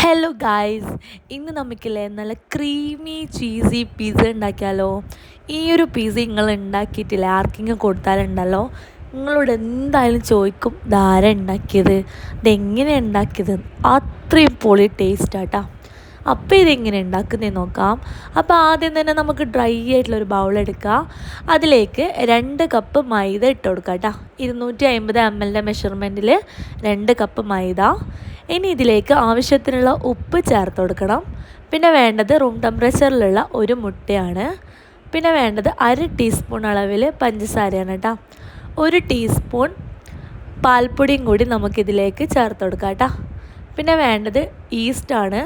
Hello guys ഇന്ന് നമുക്കില്ലേ നല്ല creamy cheesy pizza ഉണ്ടാക്കിയാലോ? ഈ ഒരു പിസ്സ നിങ്ങൾ ഉണ്ടാക്കിയിട്ടില്ല? ആർക്കെങ്കിലും കൊടുത്താലുണ്ടല്ലോ. നിങ്ങളോട് എന്തായാലും ചോദിക്കും ധാര ഉണ്ടാക്കിയത്? ഇതെങ്ങനെ ഉണ്ടാക്കിയത്? അത്രയും പൊളി ടേസ്റ്റ് ആട്ടാ. അപ്പോൾ ഇതെങ്ങനെ ഉണ്ടാക്കുന്നേ നോക്കാം. അപ്പോൾ ആദ്യം തന്നെ നമുക്ക് ഡ്രൈ ആയിട്ടുള്ള ഒരു ബൗൾ അതിലേക്ക് രണ്ട് കപ്പ് മൈദ ഇട്ട് കൊടുക്കാം കേട്ടോ ഇരുന്നൂറ്റി അമ്പത് എം എല്ലിന്റെ മെഷർമെന്റിൽ രണ്ട് കപ്പ് മൈദ. ഇനി ഇതിലേക്ക് ആവശ്യത്തിനുള്ള ഉപ്പ് ചേർത്ത് കൊടുക്കണം. പിന്നെ വേണ്ടത് റൂം ടെമ്പറേച്ചറിലുള്ള ഒരു മുട്ടയാണ്. പിന്നെ വേണ്ടത് അര ടീസ്പൂൺ അളവിൽ പഞ്ചസാരയാണ് കേട്ടോ ഒരു ടീസ്പൂൺ പാൽപ്പൊടിയും കൂടി നമുക്കിതിലേക്ക് ചേർത്ത് കൊടുക്കാം കേട്ടോ പിന്നെ വേണ്ടത് ഈസ്റ്റാണ്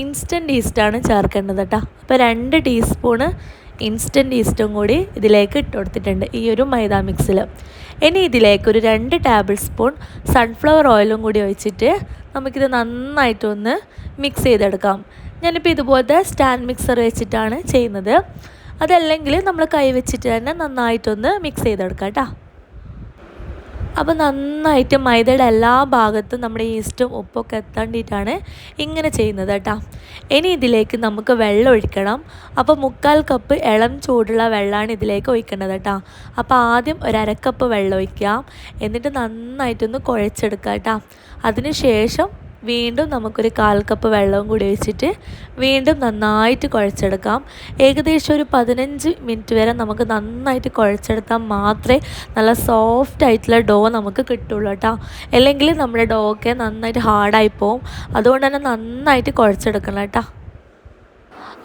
ഇൻസ്റ്റന്റ് ഈസ്റ്റാണ് ചേർക്കേണ്ടത് കേട്ടോ അപ്പോൾ രണ്ട് ടീസ്പൂണ് ഇൻസ്റ്റന്റ് ഈസ്റ്റും കൂടി ഇതിലേക്ക് ഇട്ട് കൊടുത്തിട്ടുണ്ട് ഈ ഒരു മൈദ മിക്സിൽ ഇനി ഇതിലേക്ക് ഒരു രണ്ട് ടേബിൾ സ്പൂൺ സൺഫ്ലവർ ഓയിലും കൂടി ഒഴിച്ചിട്ട് നമുക്കിത് നന്നായിട്ടൊന്ന് മിക്സ് ചെയ്തെടുക്കാം. ഞാനിപ്പോൾ ഇതുപോലത്തെ സ്റ്റാൻഡ് മിക്സർ വെച്ചിട്ടാണ് ചെയ്യുന്നത്. അതല്ലെങ്കിൽ നമ്മൾ കൈ വെച്ചിട്ട് തന്നെ നന്നായിട്ടൊന്ന് മിക്സ് ചെയ്തെടുക്കാം കേട്ടോ അപ്പോൾ നന്നായിട്ട് മൈദയുടെ എല്ലാ ഭാഗത്തും നമ്മുടെ ഈസ്റ്റും ഉപ്പൊക്കെ എത്തേണ്ടിയിട്ടാണ് ഇങ്ങനെ ചെയ്യുന്നത് കേട്ടോ. ഇനി ഇതിലേക്ക് നമുക്ക് വെള്ളം ഒഴിക്കണം. അപ്പോൾ മുക്കാൽ കപ്പ് ഇളം ചൂടുള്ള വെള്ളമാണ് ഇതിലേക്ക് ഒഴിക്കേണ്ടത് കേട്ടോ. അപ്പോൾ ആദ്യം ഒരു അരക്കപ്പ് വെള്ളം ഒഴിക്കാം. എന്നിട്ട് നന്നായിട്ടൊന്ന് കുഴച്ചെടുക്കാം കേട്ടോ. അതിന് ശേഷം വീണ്ടും നമുക്കൊരു കാൽ കപ്പ് വെള്ളവും കൂടി ഒഴിച്ചിട്ട് വീണ്ടും നന്നായിട്ട് കുഴച്ചെടുക്കാം. ഏകദേശം ഒരു പതിനഞ്ച് മിനിറ്റ് വരെ നമുക്ക് നന്നായിട്ട് കുഴച്ചെടുത്താൽ മാത്രമേ നല്ല സോഫ്റ്റ് ആയിട്ടുള്ള ഡോ നമുക്ക് കിട്ടുള്ളൂ കേട്ടോ. അല്ലെങ്കിൽ നമ്മുടെ ഡോ ഒക്കെ നന്നായിട്ട് ഹാർഡായി പോവും. അതുകൊണ്ട് തന്നെ നന്നായിട്ട് കുഴച്ചെടുക്കണം കേട്ടോ.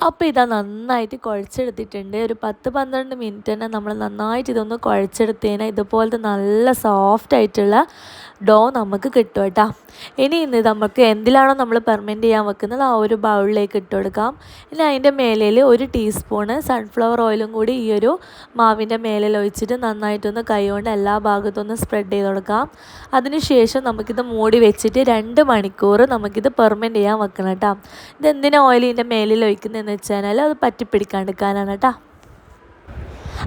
അപ്പോൾ ഇതാ നന്നായിട്ട് കുഴച്ചെടുത്തിട്ടുണ്ട്. ഒരു പത്ത് പന്ത്രണ്ട് മിനിറ്റ് തന്നെ നമ്മൾ നന്നായിട്ട് ഇതൊന്ന് കുഴച്ചെടുത്തതിന് ഇതുപോലത്തെ നല്ല സോഫ്റ്റ് ആയിട്ടുള്ള ഡോ നമുക്ക് കിട്ടും കേട്ടോ. ഇനി ഇന്ന് നമുക്ക് എന്തിലാണോ നമ്മൾ പെർമെന്റ് ചെയ്യാൻ വെക്കുന്നത് ആ ഒരു ബൗളിലേക്ക് ഇട്ട് കൊടുക്കാം. ഇനി അതിന്റെ മേലിൽ ഒരു ടീസ്പൂണ് സൺഫ്ലവർ ഓയിലും കൂടി ഈ ഒരു മാവിന്റെ മേലിൽ ഒഴിച്ചിട്ട് നന്നായിട്ടൊന്ന് കൈകൊണ്ട് എല്ലാ ഭാഗത്തൊന്ന് സ്പ്രെഡ് ചെയ്ത് കൊടുക്കാം. അതിനുശേഷം നമുക്കിത് മൂടി വെച്ചിട്ട് രണ്ട് മണിക്കൂർ നമുക്കിത് പെർമെന്റ് ചെയ്യാൻ വെക്കണം കേട്ടോ. ഇതെന്തിനാ ഓയിൽ ഇതിന്റെ മേലിൽ ഒഴിക്കുന്നതെന്ന് വെച്ചാൽ അത് പറ്റിപ്പിടിക്കാണ്ടിരിക്കാനാണ് കേട്ടോ.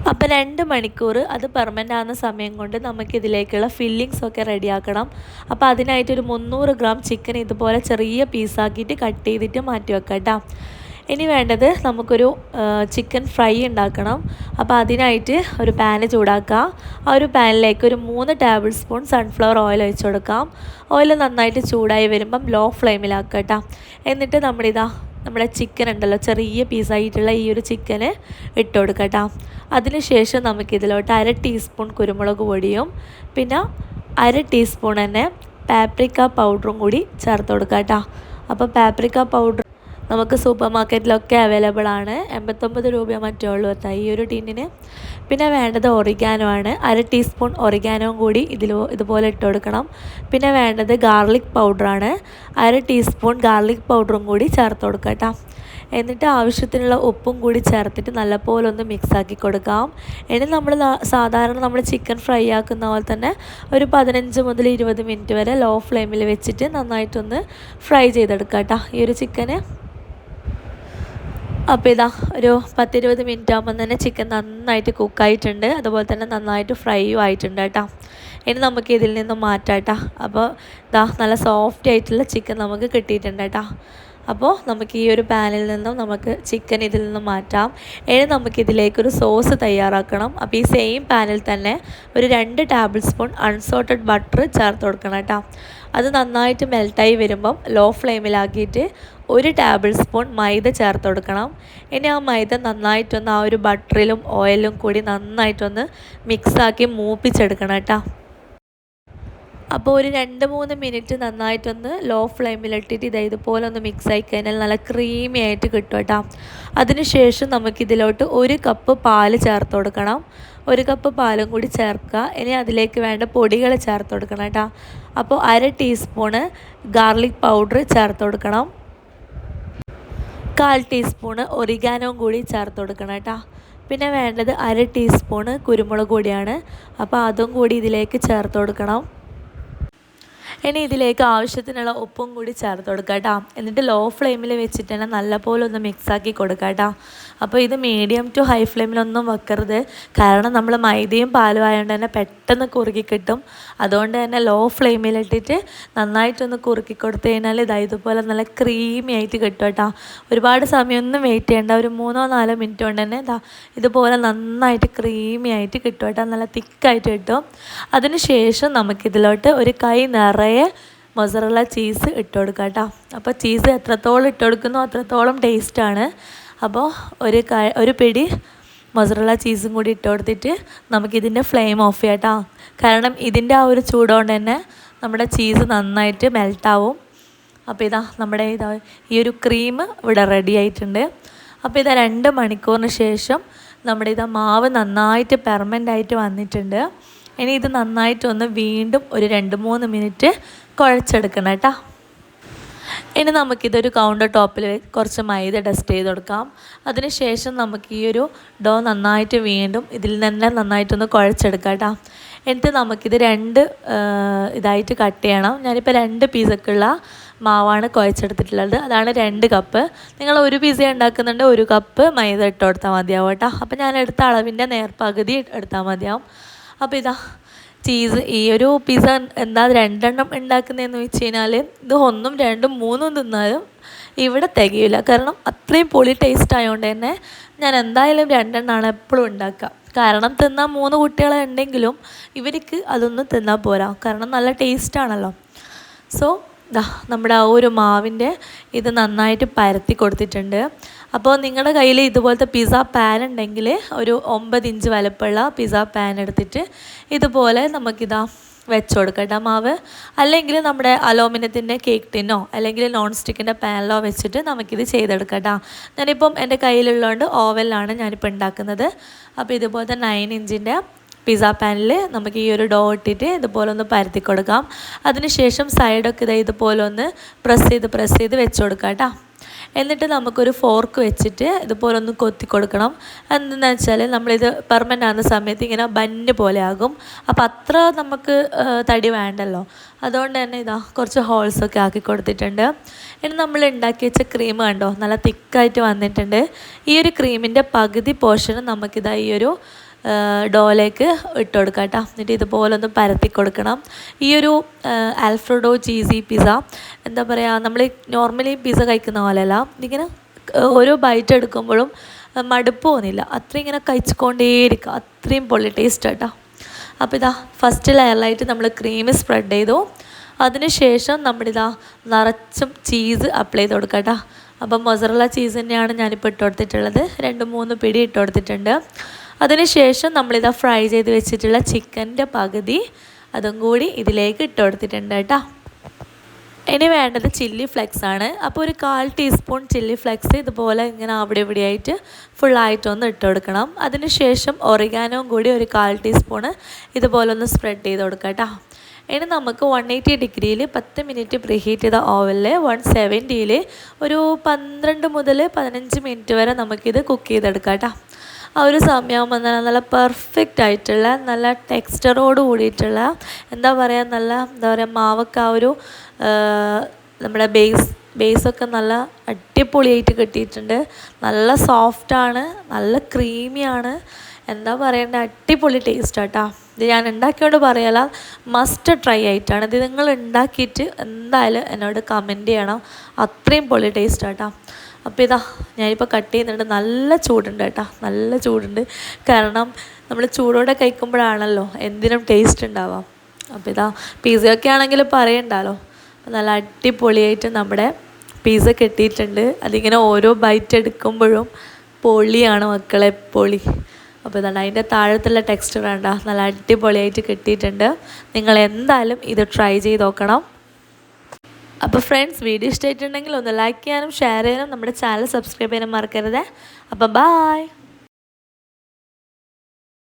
അപ്പോൾ രണ്ട് മണിക്കൂർ അത് പെർമനന്റ് ആകുന്ന സമയം കൊണ്ട് നമുക്കിതിലേക്കുള്ള ഫില്ലിങ്സ് ഒക്കെ റെഡിയാക്കണം. അപ്പോൾ അതിനായിട്ടൊരു മുന്നൂറ് ഗ്രാം ചിക്കൻ ഇതുപോലെ ചെറിയ പീസാക്കിയിട്ട് കട്ട് ചെയ്തിട്ട് മാറ്റി വെക്കാം കേട്ടോ. ഇനി വേണ്ടത് നമുക്കൊരു ചിക്കൻ ഫ്രൈ ഉണ്ടാക്കണം. അപ്പോൾ അതിനായിട്ട് ഒരു പാന് ചൂടാക്കുക. ആ ഒരു പാനിലേക്ക് ഒരു മൂന്ന് ടേബിൾ സ്പൂൺ സൺഫ്ലവർ ഓയിൽ ഒഴിച്ച് കൊടുക്കാം. ഓയിൽ നന്നായിട്ട് ചൂടായി വരുമ്പം ലോ ഫ്ലെയിമിലാക്കുക എന്നിട്ട് നമ്മളിതാ നമ്മുടെ ചിക്കൻ ഉണ്ടല്ലോ ചെറിയ പീസായിട്ടുള്ള ഈ ഒരു ചിക്കന് ഇട്ട് കൊടുക്കട്ടോ അതിനുശേഷം നമുക്കിതിലോട്ട് അര ടീസ്പൂൺ കുരുമുളക് പൊടിയും പിന്നെ അര ടീസ്പൂൺ തന്നെ പാപ്രിക്ക പൗഡറും കൂടി ചേർത്ത് കൊടുക്കാം കേട്ടോ അപ്പോൾ പാപ്രിക്ക പൗഡർ നമുക്ക് സൂപ്പർ മാർക്കറ്റിലൊക്കെ അവൈലബിൾ ആണ്. എൺപത്തൊമ്പത് രൂപ മറ്റേ ഉള്ളൂ ഈ ഒരു ടീനിന് പിന്നെ വേണ്ടത് ഒറിഗാനോ ആണ്. അര ടീസ്പൂൺ ഒറിഗാനോയും കൂടി ഇതിൽ ഇതുപോലെ ഇട്ട് കൊടുക്കണം. പിന്നെ വേണ്ടത് ഗാർലിക് പൗഡറാണ് അര ടീസ്പൂൺ ഗാർലിക് പൗഡറും കൂടി ചേർത്ത് കൊടുക്കുക കേട്ടോ. എന്നിട്ട് ആവശ്യത്തിനുള്ള ഉപ്പും കൂടി ചേർത്തിട്ട് നല്ലപോലെ ഒന്ന് മിക്സാക്കി കൊടുക്കാം. ഇനി നമ്മൾ സാധാരണ നമ്മൾ ചിക്കൻ ഫ്രൈ ആക്കുന്ന പോലെ തന്നെ ഒരു പതിനഞ്ച് മുതൽ ഇരുപത് മിനിറ്റ് വരെ ലോ ഫ്ലെയിമിൽ വെച്ചിട്ട് നന്നായിട്ടൊന്ന് ഫ്രൈ ചെയ്തെടുക്കാം കേട്ടോ ഈ ഒരു ചിക്കന് അപ്പോൾ ഇതാ ഒരു പത്തിരുപത് മിനിറ്റ് ആകുമ്പോൾ തന്നെ ചിക്കൻ നന്നായിട്ട് കുക്കായിട്ടുണ്ട് അതുപോലെ തന്നെ നന്നായിട്ട് ഫ്രൈയും ആയിട്ടുണ്ട് കേട്ടോ. ഇനി നമുക്ക് ഇതിൽ നിന്ന് മാറ്റാം കേട്ടോ. അപ്പോൾ ഇതാ നല്ല സോഫ്റ്റ് ആയിട്ടുള്ള ചിക്കൻ നമുക്ക് കിട്ടിയിട്ടുണ്ട് കേട്ടോ. അപ്പോൾ നമുക്ക് ഈ ഒരു പാനിൽ നിന്നും നമുക്ക് ചിക്കൻ ഇതിൽ നിന്നും മാറ്റാം. ഇനി നമുക്കിതിലേക്കൊരു സോസ് തയ്യാറാക്കണം. അപ്പോൾ ഈ സെയിം പാനിൽ തന്നെ ഒരു രണ്ട് ടേബിൾ സ്പൂൺ അൺസോൾട്ടഡ് ബട്ടർ ചേർത്ത് കൊടുക്കണം കേട്ടോ. അത് നന്നായിട്ട് മെൽട്ടായി വരുമ്പം ലോ ഫ്ലെയിമിലാക്കിയിട്ട് ഒരു ടേബിൾ സ്പൂൺ മൈദ ചേർത്ത് കൊടുക്കണം. ഇനി ആ മൈദ നന്നായിട്ടൊന്ന് ആ ഒരു ബട്ടറിലും ഓയിലും കൂടി നന്നായിട്ടൊന്ന് മിക്സാക്കി മൂപ്പിച്ചെടുക്കണം കേട്ടോ. അപ്പോൾ ഒരു രണ്ട് മൂന്ന് മിനിറ്റ് നന്നായിട്ടൊന്ന് ലോ ഫ്ലെയിമിലിട്ടിട്ട് ഇതാ ഇതുപോലെ ഒന്ന് മിക്സ് ആയി കഴിഞ്ഞാൽ നല്ല ക്രീമി ആയിട്ട് കിട്ടും കേട്ടോ. അതിനുശേഷം നമുക്കിതിലോട്ട് ഒരു കപ്പ് പാൽ ചേർത്ത് കൊടുക്കണം. ഒരു കപ്പ് പാലും കൂടി ചേർക്കുക. ഇനി അതിലേക്ക് വേണ്ട പൊടികൾ ചേർത്ത് കൊടുക്കണം കേട്ടോ. അപ്പോൾ അര ടീസ്പൂണ് ഗാർലിക് പൗഡർ ചേർത്ത് കൊടുക്കണം. കാൽ ടീസ്പൂണ് ഒറിഗാനോയും കൂടി ചേർത്ത് കൊടുക്കണം കേട്ടോ. പിന്നെ വേണ്ടത് അര ടീസ്പൂണ് കുരുമുളക് കൂടിയാണ് അപ്പോൾ അതും കൂടി ഇതിലേക്ക് ചേർത്ത് കൊടുക്കണം. ഇനി ഇതിലേക്ക് ആവശ്യത്തിനുള്ള ഉപ്പും കൂടി ചേർത്ത് കൊടുക്കുക കേട്ടോ. എന്നിട്ട് ലോ ഫ്ലെയിമിൽ വെച്ചിട്ട് തന്നെ നല്ലപോലെ ഒന്ന് മിക്സാക്കി കൊടുക്കുക കേട്ടോ. അപ്പോൾ ഇത് മീഡിയം ടു ഹൈ ഫ്ലെയിമിലൊന്നും വെക്കരുത്. കാരണം നമ്മൾ മൈദയും പാലും ആയതുകൊണ്ട് തന്നെ പെട്ടെന്ന് കുറുക്കി കിട്ടും. അതുകൊണ്ട് തന്നെ ലോ ഫ്ലെയിമിലിട്ടിട്ട് നന്നായിട്ടൊന്ന് കുറുക്കി കൊടുത്തു കഴിഞ്ഞാൽ ഇതാ ഇതുപോലെ നല്ല ക്രീമി ആയിട്ട് കിട്ടും കേട്ടോ. ഒരുപാട് സമയമൊന്നും വെയിറ്റ് ചെയ്യേണ്ട. ഒരു മൂന്നോ നാലോ മിനിറ്റ് കൊണ്ട് തന്നെ ഇതാ ഇതുപോലെ നന്നായിട്ട് ക്രീമി ആയിട്ട് കിട്ടും കേട്ടോ. നല്ല തിക്കായിട്ട് കിട്ടും. അതിനുശേഷം നമുക്കിതിലോട്ട് ഒരു കൈ നിറയെ മൊസറല്ല ചീസ് ഇട്ട് കൊടുക്കാം കേട്ടോ. അപ്പോൾ ചീസ് എത്രത്തോളം ഇട്ട് കൊടുക്കുന്നോ അത്രത്തോളം ടേസ്റ്റാണ് അപ്പോൾ ഒരു ക ഒരു പിടി മൊസറുള്ള ചീസും കൂടി ഇട്ട് കൊടുത്തിട്ട് നമുക്കിതിന്റെ ഫ്ലെയിം ഓഫ് ചെയ്യാം കേട്ടോ. കാരണം ഇതിന്റെ ആ ഒരു ചൂടുകൊണ്ട് തന്നെ നമ്മുടെ ചീസ് നന്നായിട്ട് മെൽട്ടാവും അപ്പോൾ ഇതാ നമ്മുടെ ഇതാ ഈ ഒരു ക്രീം ഇവിടെ റെഡി ആയിട്ടുണ്ട്. അപ്പോൾ ഇതാ രണ്ട് മണിക്കൂറിന് ശേഷം നമ്മുടെ ഇതാ മാവ് നന്നായിട്ട് പെർമനന്റ് ആയിട്ട് വന്നിട്ടുണ്ട്. ഇനി ഇത് നന്നായിട്ടൊന്ന് വീണ്ടും ഒരു രണ്ട് മൂന്ന് മിനിറ്റ് കുഴച്ചെടുക്കണം കേട്ടോ. ഇനി നമുക്കിതൊരു കൗണ്ടർ ടോപ്പിൽ കുറച്ച് മൈദ ഡസ്റ്റ് ചെയ്ത് കൊടുക്കാം. അതിനുശേഷം നമുക്ക് ഈ ഒരു ഡോ നന്നായിട്ട് വീണ്ടും ഇതിൽ തന്നെ നന്നായിട്ടൊന്ന് കുഴച്ചെടുക്കാം കേട്ടോ. എന്നിട്ട് നമുക്കിത് രണ്ട് ഇതായിട്ട് കട്ട് ചെയ്യണം. ഞാനിപ്പോൾ രണ്ട് പീസൊക്കെയുള്ള മാവാണ് കുഴച്ചെടുത്തിട്ടുള്ളത്. അതാണ് രണ്ട് കപ്പ് നിങ്ങൾ ഒരു പീസ് ഉണ്ടാക്കുന്നുണ്ട് ഒരു കപ്പ് മൈദ ഇട്ട് കൊടുത്താൽ മതിയാവും കേട്ടോ. അപ്പോൾ ഞാൻ എടുത്ത അളവിന്റെ നേർപ്പകുതി എടുത്താൽ മതിയാവും. അപ്പോൾ ഇതാ ചീസ് ഈ ഒരു പിസ്സ എന്താ രണ്ടെണ്ണം ഉണ്ടാക്കുന്നതെന്ന് വെച്ച് കഴിഞ്ഞാൽ ഇത് ഒന്നും രണ്ടും മൂന്നും തിന്നാലും ഇവിടെ തികയില്ല കാരണം അത്രയും പൊളി ടേസ്റ്റ് ആയതുകൊണ്ട് തന്നെ ഞാൻ എന്തായാലും രണ്ടെണ്ണമാണ് എപ്പോഴും ഉണ്ടാക്കുക. കാരണം തിന്നാൻ മൂന്ന് കുട്ടികളെ ഉണ്ടെങ്കിലും ഇവർക്ക് അതൊന്നും തിന്നാൽ പോരാ. കാരണം നല്ല ടേസ്റ്റ് ആണല്ലോ. സോ നമ്മുടെ ആ ഒരു മാവിന്റെ ഇത് നന്നായിട്ട് പരത്തി കൊടുത്തിട്ടുണ്ട്. അപ്പോൾ നിങ്ങളുടെ കയ്യിൽ ഇതുപോലത്തെ പിസ പാൻ ഉണ്ടെങ്കിൽ ഒരു ഒമ്പത് ഇഞ്ച് വലപ്പുള്ള പിസ പാൻ എടുത്തിട്ട് ഇതുപോലെ നമുക്കിതാ വെച്ച് കൊടുക്കട്ടെ മാവ്. അല്ലെങ്കിൽ നമ്മുടെ അലോമിനിയത്തിന്റെ കേക്ക് ടിന്നോ അല്ലെങ്കിൽ നോൺ സ്റ്റിക്കിന്റെ പാനിലോ വെച്ചിട്ട് നമുക്കിത് ചെയ്തെടുക്കട്ടോ ഞാനിപ്പം എന്റെ കയ്യിലുള്ളതുകൊണ്ട് ഓവനിലാണ് ഞാനിപ്പോൾ ഉണ്ടാക്കുന്നത്. അപ്പോൾ ഇതുപോലത്തെ നയൻ ഇഞ്ചിന്റെ പിസ്സ പാനിൽ നമുക്ക് ഈ ഒരു ഡോ ഇട്ടിട്ട് ഇതുപോലെ ഒന്ന് പരത്തി കൊടുക്കാം. അതിനുശേഷം സൈഡൊക്കെ ഇതാ ഇതുപോലെ ഒന്ന് പ്രസ് ചെയ്ത് പ്രസ് ചെയ്ത് വെച്ച് കൊടുക്കാം കേട്ടോ. എന്നിട്ട് നമുക്കൊരു ഫോർക്ക് വെച്ചിട്ട് ഇതുപോലെ ഒന്ന് കൊത്തി കൊടുക്കണം. എന്തെന്ന് വെച്ചാൽ നമ്മളിത് പെർമനന്റ് ആകുന്ന സമയത്ത് ഇങ്ങനെ ബന്ന് പോലെ ആകും. അപ്പോൾ അത്ര നമുക്ക് തടി വേണ്ടല്ലോ. അതുകൊണ്ട് തന്നെ ഇതാ കുറച്ച് ഹോൾസൊക്കെ ആക്കി കൊടുത്തിട്ടുണ്ട്. ഇനി നമ്മൾ ഉണ്ടാക്കി വെച്ച ക്രീം കണ്ടോ? നല്ല തിക്കായിട്ട് വന്നിട്ടുണ്ട്. ഈ ഒരു ക്രീമിന്റെ പകുതി പോർഷൻ നമുക്കിതാ ഈ ഒരു ഡോയിലേക്ക് ഇട്ട് കൊടുക്കാം കേട്ടോ. എന്നിട്ട് ഇതുപോലെ ഒന്ന് പരത്തി കൊടുക്കണം. ഈ ഒരു ആൽഫ്രഡോ ചീസി പിസ്സ എന്താ പറയുക നമ്മൾ നോർമലി പിസ്സ കഴിക്കുന്ന പോലെയല്ല. ഇതിങ്ങനെ ഓരോ ബൈറ്റ് എടുക്കുമ്പോഴും മടുപ്പ് തോന്നില്ല. അത്രയും ഇങ്ങനെ കഴിച്ചുകൊണ്ടേയിരിക്കുക. അത്രയും പൊള്ളി ടേസ്റ്റ് കേട്ടോ. അപ്പോൾ ഇതാ ഫസ്റ്റ് ലെയറിലായിട്ട് നമ്മൾ ക്രീം സ്പ്രെഡ് ചെയ്തു. അതിനുശേഷം നമ്മളിതാ നിറച്ചും ചീസ് അപ്ലൈ ചെയ്ത് കൊടുക്കാം കേട്ടോ. അപ്പം മൊസറല ചീസ് തന്നെയാണ് ഞാനിപ്പോൾ ഇട്ട് കൊടുത്തിട്ടുള്ളത്. രണ്ട് മൂന്ന് പിടി ഇട്ട് കൊടുത്തിട്ടുണ്ട്. അതിനുശേഷം നമ്മളിതാ ഫ്രൈ ചെയ്ത് വെച്ചിട്ടുള്ള ചിക്കന്റെ പകുതി അതും കൂടി ഇതിലേക്ക് ഇട്ട് കൊടുത്തിട്ടുണ്ട് കേട്ടോ. ഇനി വേണ്ടത് ചില്ലി ഫ്ലെക്സ് ആണ്. അപ്പോൾ ഒരു കാൽ ടീസ്പൂൺ ചില്ലി ഫ്ലെക്സ് ഇതുപോലെ ഇങ്ങനെ അവിടെ ഇവിടെയായിട്ട് ഫുള്ളായിട്ടൊന്ന് ഇട്ട് കൊടുക്കണം. അതിനുശേഷം ഒറിഗാനോയും കൂടി ഒരു കാൽ ടീസ്പൂൺ ഇതുപോലെ ഒന്ന് സ്പ്രെഡ് ചെയ്ത് കൊടുക്കാം കേട്ടോ. ഇനി നമുക്ക് വൺ എയ്റ്റി ഡിഗ്രിയിൽ പത്ത് മിനിറ്റ് പ്രീഹീറ്റ് ചെയ്ത ഓവനിൽ വൺ സെവന്റിയിൽ ഒരു പന്ത്രണ്ട് മുതൽ പതിനഞ്ച് മിനിറ്റ് വരെ നമുക്കിത് കുക്ക് ചെയ്തെടുക്കാം കേട്ടോ. ആ ഒരു സമയമാകുമ്പോൾ നല്ല നല്ല പെർഫെക്റ്റ് ആയിട്ടുള്ള നല്ല ടെക്സ്ചറോട് കൂടിയിട്ടുള്ള എന്താ പറയുക നല്ല എന്താ പറയുക മാവൊക്കെ ആ ഒരു നമ്മുടെ ബേസ് ബേസൊക്കെ നല്ല അടിപൊളിയായിട്ട് കിട്ടിയിട്ടുണ്ട്. നല്ല സോഫ്റ്റാണ് നല്ല ക്രീമിയാണ് എന്താ പറയേണ്ട അടിപൊളി ടേസ്റ്റ് കേട്ടോ ഇത് ഞാൻ ഉണ്ടാക്കിയോണ്ട് പറയല മസ്റ്റ് ട്രൈ ആയിട്ടാണ്. ഇത് നിങ്ങൾ ഉണ്ടാക്കിയിട്ട് എന്തായാലും എന്നോട് കമന്റ് ചെയ്യണം. അത്രയും പൊളി ടേസ്റ്റ് കേട്ടോ അപ്പോൾ ഇതാ ഞാനിപ്പോൾ കട്ട് ചെയ്യുന്നുണ്ട്. നല്ല ചൂടുണ്ട് കേട്ടോ. നല്ല ചൂടുണ്ട്. കാരണം നമ്മൾ ചൂടോടെ കഴിക്കുമ്പോഴാണല്ലോ എന്തിനും ടേസ്റ്റ് ഉണ്ടാവാം അപ്പോൾ ഇതാ പിസയൊക്കെ ആണെങ്കിൽ പറയണ്ടല്ലോ നല്ല അടിപൊളിയായിട്ട് നമ്മുടെ പീസ കെട്ടിയിട്ടുണ്ട്. അതിങ്ങനെ ഓരോ ബൈറ്റ് എടുക്കുമ്പോഴും പൊളിയാണ് മക്കളെ പൊളി. അപ്പോൾ ഇതാണ് അതിന്റെ താഴത്തുള്ള ടെക്സ്റ്റ് വേണ്ട നല്ല അടിപൊളിയായിട്ട് കിട്ടിയിട്ടുണ്ട്. നിങ്ങൾ എന്തായാലും ഇത് ട്രൈ ചെയ്ത് നോക്കണം. അപ്പോൾ ഫ്രണ്ട്സ് വീഡിയോ ഇഷ്ടമായിട്ടുണ്ടെങ്കിൽ ഒന്ന് ലൈക്ക് ചെയ്യാനും ഷെയർ ചെയ്യാനും നമ്മുടെ ചാനൽ സബ്സ്ക്രൈബ് ചെയ്യാനും മറക്കരുത്. അപ്പോൾ ബായ്